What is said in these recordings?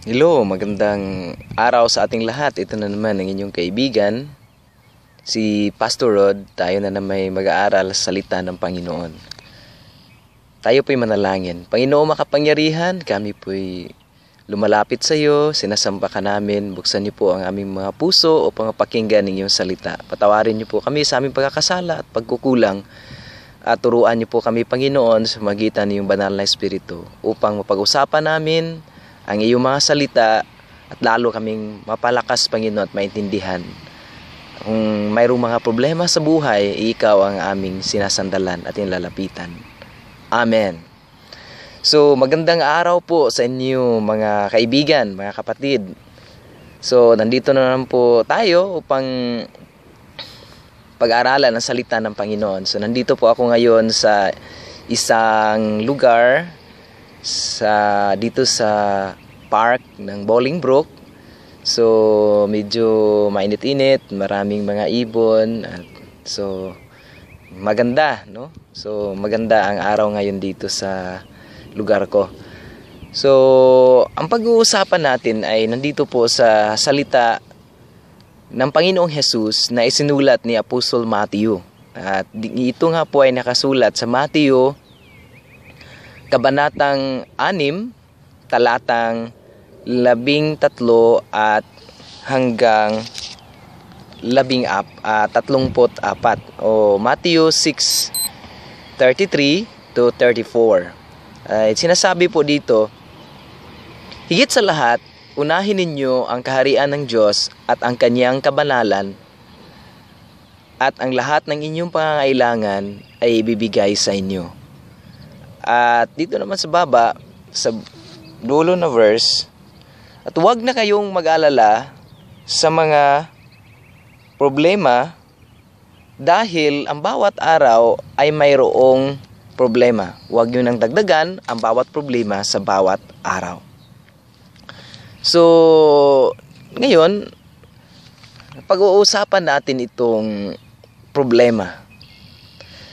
Hello, magandang araw sa ating lahat. Ito na naman ang inyong kaibigan, si Pastor Rod. Tayo na naman mag-aaral sa salita ng Panginoon. Tayo po'y manalangin. Panginoon makapangyarihan, kami po'y lumalapit sa iyo, sinasamba ka namin, buksan niyo po ang aming mga puso upang mapakinggan ng iyong salita. Patawarin niyo po kami sa aming pagkakasala at pagkukulang at turuan niyo po kami, Panginoon, sa magitan ng iyong banal na Espiritu upang mapag-usapan namin ang iyong mga salita at lalo kaming mapalakas, Panginoon, at maintindihan. Kung mayroong mga problema sa buhay, ikaw ang aming sinasandalan at inlalapitan. Amen. So, magandang araw po sa inyo mga kaibigan, mga kapatid. So, nandito na naman po tayo upang pag-aralan ang salita ng Panginoon. So, nandito po ako ngayon sa isang lugar sa dito sa park ng Bolingbrook. So medyo mainit-init, maraming mga ibon at so maganda, no? So maganda ang araw ngayon dito sa lugar ko. So ang pag-uusapan natin ay nandito po sa salita ng Panginoong Hesus na isinulat ni Apostol Matthew. At ito nga po ay nakasulat sa Matthew Kabanatang 6, talatang 13 at hanggang 14 uh, 34 o Matthew 6:33 to 34. Uh, sinasabi po dito, higit sa lahat, unahin ninyo ang kaharian ng Diyos at ang kanyang kabanalan at ang lahat ng inyong pangangailangan ay ibibigay sa inyo. At dito naman sa baba, sa dulo na verse, at huwag na kayong mag-alala sa mga problema dahil ang bawat araw ay mayroong problema. Huwag nyo nang dagdagan ang bawat problema sa bawat araw. So, ngayon, pag-uusapan natin itong problema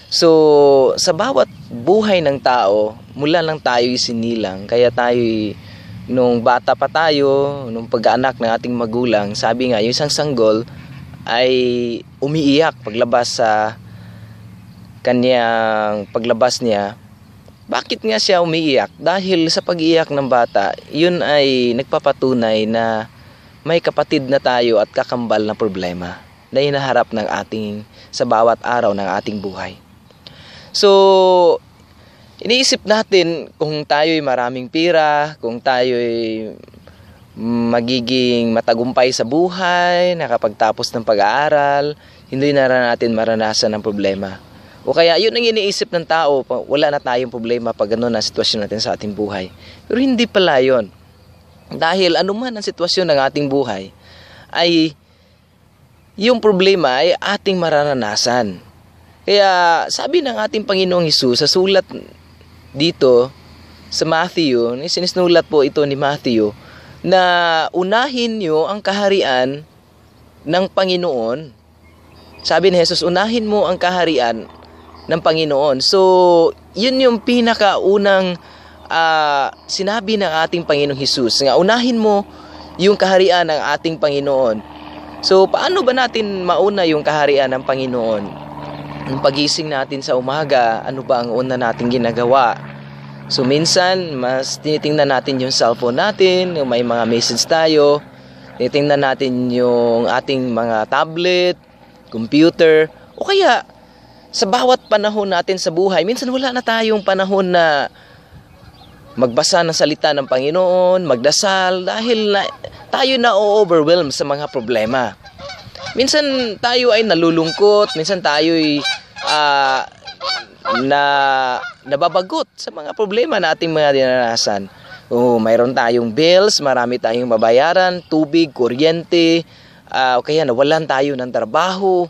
So, sa bawat buhay ng tao, mula lang tayo sinilang. Kaya tayo nung bata pa tayo, nung pag-anak ng ating magulang, sabi nga, yung isang sanggol ay umiiyak paglabas sa kanyang paglabas niya. Bakit nga siya umiiyak? Dahil sa pag-iyak ng bata, yun ay nagpapatunay na may kapatid na tayo at kakambal na problema na hinaharap ng ating sa bawat araw ng ating buhay. So, iniisip natin kung tayo'y maraming pira, kung tayo'y magiging matagumpay sa buhay, nakapagtapos ng pag-aaral, hindi na natin maranasan ang problema. O kaya yun ang iniisip ng tao, wala na tayong problema pag gano'n ang sitwasyon natin sa ating buhay. Pero hindi pala yun. Dahil anuman ang sitwasyon ng ating buhay, ay yung problema ay ating mararanasan. Kaya sabi ng ating Panginoong Hesus sa sulat dito sa Matthew, sinisnulat po ito ni Matthew, na unahin nyo ang kaharian ng Panginoon. Sabi ni Jesus, unahin mo ang kaharian ng Panginoon. So, yun yung pinakaunang uh, sinabi ng ating Panginoong Hesus. Nga, unahin mo yung kaharian ng ating Panginoon. So, paano ba natin mauna yung kaharian ng Panginoon? Nung pagising natin sa umaga, ano ba ang una nating ginagawa? So minsan, mas tinitingnan natin yung cellphone natin, yung may mga message tayo, tinitingnan natin yung ating mga tablet, computer, o kaya sa bawat panahon natin sa buhay, minsan wala na tayong panahon na magbasa ng salita ng Panginoon, magdasal, dahil na, tayo na overwhelm sa mga problema. Minsan tayo ay nalulungkot, minsan tayo ay uh, na nababagot sa mga problema nating mga dinarasan. Oh, mayroon tayong bills, marami tayong babayaran, tubig, kuryente, uh, o kaya nawalan tayo ng trabaho,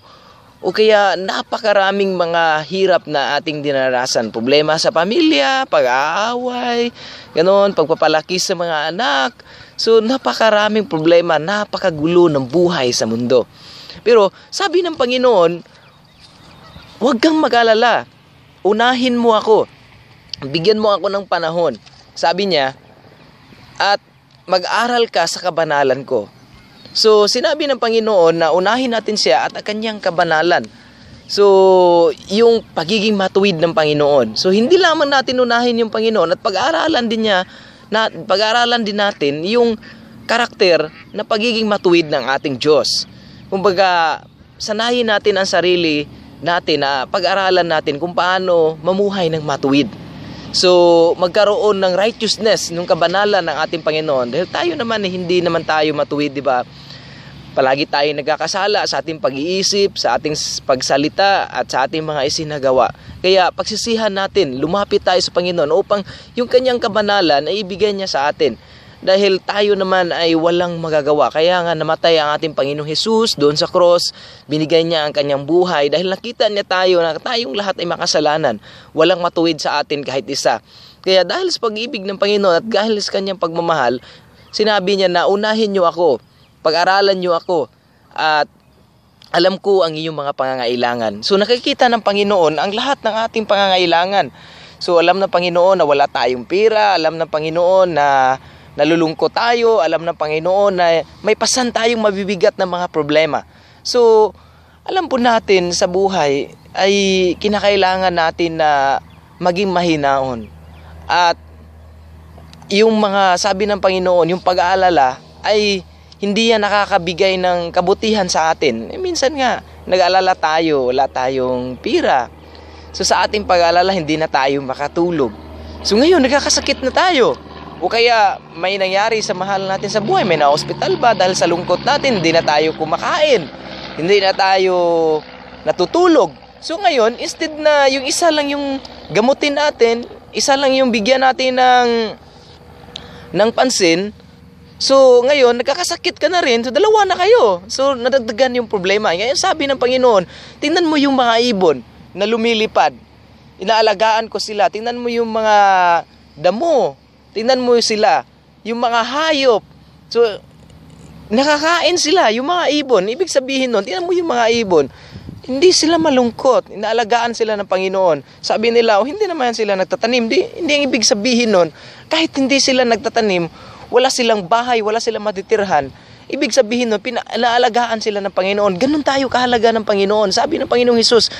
o kaya napakaraming mga hirap na ating dinarasan. Problema sa pamilya, pag-aaway, ganoon, pagpapalaki sa mga anak. So napakaraming problema, napakagulo ng buhay sa mundo. Pero sabi ng Panginoon, huwag kang mag-alala. Unahin mo ako. Bigyan mo ako ng panahon. Sabi niya, at mag-aral ka sa kabanalan ko. So, sinabi ng Panginoon na unahin natin siya at ang kanyang kabanalan. So, yung pagiging matuwid ng Panginoon. So, hindi lamang natin unahin yung Panginoon at pag-aaralan din niya, na, pag-aaralan din natin yung karakter na pagiging matuwid ng ating Diyos. Kumbaga, sanayin natin ang sarili natin na pag-aralan natin kung paano mamuhay ng matuwid. So, magkaroon ng righteousness, ng kabanalan ng ating Panginoon. Dahil tayo naman, eh, hindi naman tayo matuwid, di ba? Palagi tayo nagkakasala sa ating pag-iisip, sa ating pagsalita at sa ating mga isinagawa. Kaya pagsisihan natin, lumapit tayo sa Panginoon upang yung kanyang kabanalan ay ibigay niya sa atin. Dahil tayo naman ay walang magagawa. Kaya nga namatay ang ating Panginoong Hesus doon sa cross. Binigay niya ang kanyang buhay dahil nakita niya tayo na tayong lahat ay makasalanan. Walang matuwid sa atin kahit isa. Kaya dahil sa pag-ibig ng Panginoon at dahil sa kanyang pagmamahal, sinabi niya na unahin niyo ako pag-aralan nyo ako at alam ko ang inyong mga pangangailangan. So nakikita ng Panginoon ang lahat ng ating pangangailangan. So alam ng Panginoon na wala tayong pira, alam ng Panginoon na nalulungkot tayo, alam ng Panginoon na may pasan tayong mabibigat na mga problema. So alam po natin sa buhay ay kinakailangan natin na maging mahinaon. At yung mga sabi ng Panginoon, yung pag-aalala ay hindi yan nakakabigay ng kabutihan sa atin. Eh, minsan nga, nag-alala tayo, wala tayong pira. So sa ating pag-alala, hindi na tayo makatulog. So ngayon, nagkakasakit na tayo. O kaya may nangyari sa mahal natin sa buhay, may na-hospital ba dahil sa lungkot natin, hindi na tayo kumakain, hindi na tayo natutulog. So ngayon, instead na yung isa lang yung gamutin natin, isa lang yung bigyan natin ng ng pansin, So, ngayon, nagkakasakit ka na rin. So, dalawa na kayo. So, nadagdagan yung problema. Ngayon, sabi ng Panginoon, tingnan mo yung mga ibon na lumilipad. Inaalagaan ko sila. Tingnan mo yung mga damo. Tingnan mo sila. Yung mga hayop. So, nakakain sila, yung mga ibon. Ibig sabihin nun, tingnan mo yung mga ibon. Hindi sila malungkot. Inaalagaan sila ng Panginoon. Sabi nila, oh, hindi naman sila nagtatanim. Hindi, hindi ang ibig sabihin nun, kahit hindi sila nagtatanim, wala silang bahay, wala silang matitirhan, ibig sabihin nun, pinaalagaan sila ng Panginoon. Ganun tayo kahalaga ng Panginoon. Sabi ng Panginoong Hesus,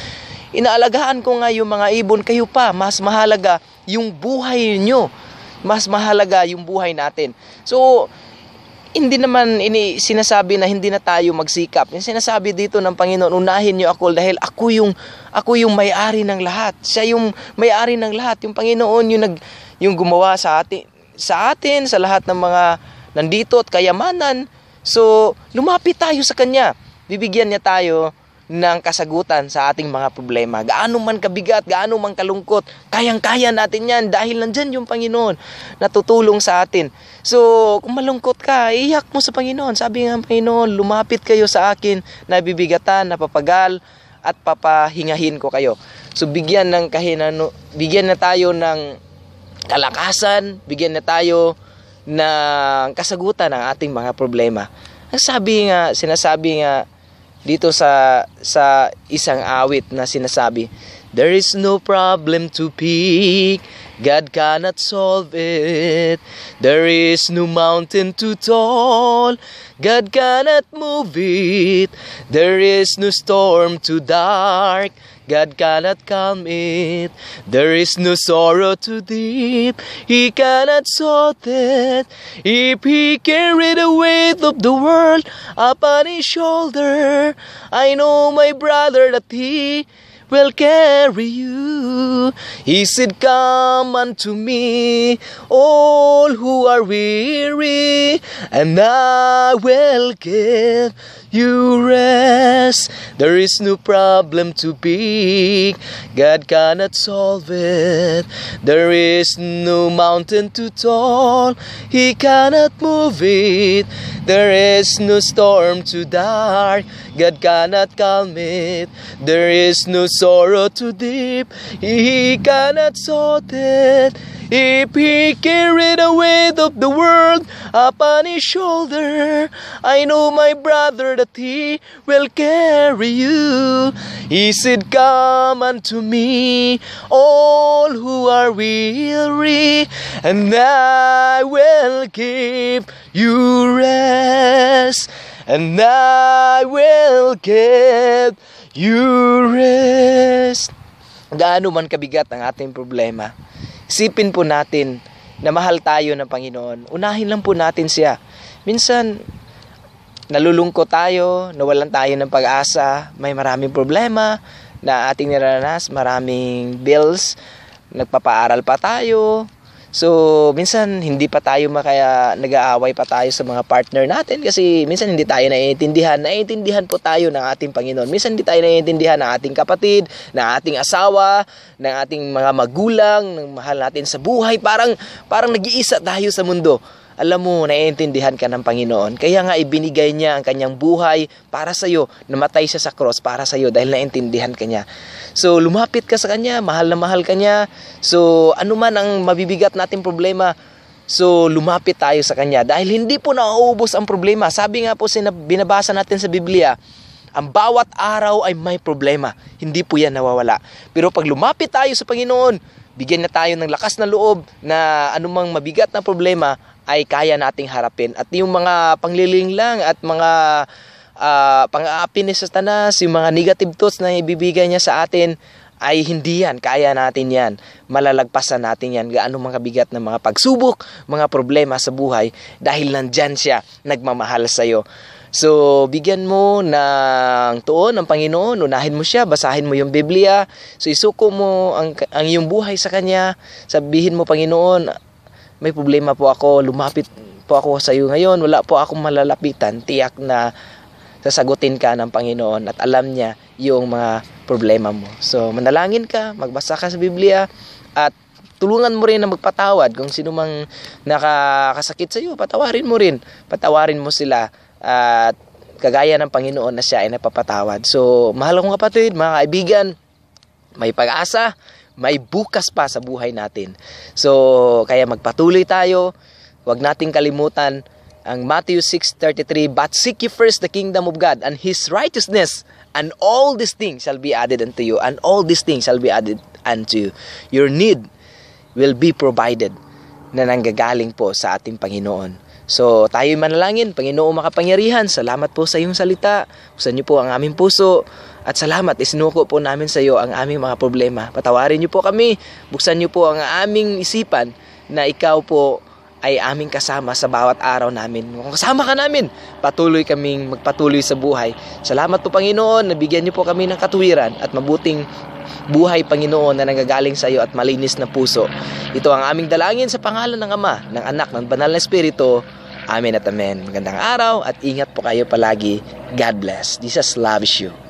inaalagaan ko nga yung mga ibon, kayo pa, mas mahalaga yung buhay nyo. Mas mahalaga yung buhay natin. So, hindi naman ini sinasabi na hindi na tayo magsikap. Yung sinasabi dito ng Panginoon, unahin niyo ako dahil ako yung ako yung may-ari ng lahat. Siya yung may-ari ng lahat. Yung Panginoon yung nag yung gumawa sa atin sa atin, sa lahat ng mga nandito at kayamanan. So, lumapit tayo sa Kanya. Bibigyan niya tayo ng kasagutan sa ating mga problema. Gaano man kabigat, gaano man kalungkot, kayang-kaya natin yan dahil nandyan yung Panginoon na tutulong sa atin. So, kung malungkot ka, iyak mo sa Panginoon. Sabi ng Panginoon, lumapit kayo sa akin na bibigatan, napapagal, at papahingahin ko kayo. So, bigyan ng kahinano, bigyan na tayo ng kalakasan, bigyan na tayo ng kasagutan ng ating mga problema. Ang sabi nga, sinasabi nga dito sa sa isang awit na sinasabi, There is no problem to pick, God cannot solve it. There is no mountain too tall, God cannot move it. There is no storm too dark, God cannot calm it. There is no sorrow too deep. He cannot sort it. If he carried the weight of the world upon his shoulder, I know my brother that he will carry you. He said, Come unto me, all who are weary, and I will give you rest. There is no problem too big, God cannot solve it. There is no mountain too tall, He cannot move it. There is no storm too dark, God cannot calm it. There is no sorrow too deep, He cannot sort it. If he carried the weight of the world upon his shoulder, I know my brother that he will carry you. He said, Come unto me, all who are weary, and I will give you rest, and I will give you rest. Gaano man kabigat ang ating problema, isipin po natin na mahal tayo ng Panginoon. Unahin lang po natin siya. Minsan, nalulungkot tayo, nawalan tayo ng pag-asa, may maraming problema na ating niraranas, maraming bills, nagpapaaral pa tayo, So, minsan hindi pa tayo makaya nag-aaway pa tayo sa mga partner natin kasi minsan hindi tayo naiintindihan. Naiintindihan po tayo ng ating Panginoon. Minsan hindi tayo naiintindihan ng ating kapatid, ng ating asawa, ng ating mga magulang, ng mahal natin sa buhay. Parang parang nag-iisa tayo sa mundo alam mo, naiintindihan ka ng Panginoon. Kaya nga ibinigay niya ang kanyang buhay para sa iyo. Namatay siya sa cross para sa iyo dahil naiintindihan ka niya. So, lumapit ka sa kanya, mahal na mahal ka niya. So, ano man ang mabibigat nating problema, So, lumapit tayo sa Kanya dahil hindi po nauubos ang problema. Sabi nga po, binabasa natin sa Biblia, ang bawat araw ay may problema. Hindi po yan nawawala. Pero pag lumapit tayo sa Panginoon, bigyan na tayo ng lakas na loob na anumang mabigat na problema ay kaya nating harapin. At yung mga pangliling lang at mga uh, pang-aapi ni Satanas, yung mga negative thoughts na ibibigay niya sa atin, ay hindi yan. Kaya natin yan. Malalagpasan natin yan. Gaano mga bigat ng mga pagsubok, mga problema sa buhay dahil nandyan siya, nagmamahal sa iyo. So, bigyan mo ng tuon ng Panginoon, unahin mo siya, basahin mo yung Biblia, so isuko mo ang, ang iyong buhay sa Kanya, sabihin mo, Panginoon, may problema po ako, lumapit po ako sa iyo ngayon, wala po akong malalapitan, tiyak na sasagutin ka ng Panginoon at alam niya yung mga problema mo. So, manalangin ka, magbasa ka sa Biblia at tulungan mo rin na magpatawad kung sino mang nakakasakit sa iyo, patawarin mo rin. Patawarin mo sila at kagaya ng Panginoon na siya ay napapatawad. So, mahal kong kapatid, mga kaibigan, may pag-asa, may bukas pa sa buhay natin. So, kaya magpatuloy tayo. Huwag nating kalimutan ang Matthew 6.33, But seek ye first the kingdom of God and His righteousness, and all these things shall be added unto you, and all these things shall be added unto you. Your need will be provided na nanggagaling po sa ating Panginoon. So, tayo manalangin, Panginoong makapangyarihan, salamat po sa iyong salita. Buksan niyo po ang aming puso. At salamat, isinuko po namin sa iyo ang aming mga problema. Patawarin niyo po kami. Buksan niyo po ang aming isipan na ikaw po ay aming kasama sa bawat araw namin. Kasama ka namin, patuloy kaming magpatuloy sa buhay. Salamat po Panginoon, nabigyan niyo po kami ng katuwiran at mabuting buhay Panginoon na nanggagaling sa iyo at malinis na puso. Ito ang aming dalangin sa pangalan ng Ama, ng Anak, ng Banal na Espiritu. Amen at Amen. Magandang araw at ingat po kayo palagi. God bless. Jesus loves you.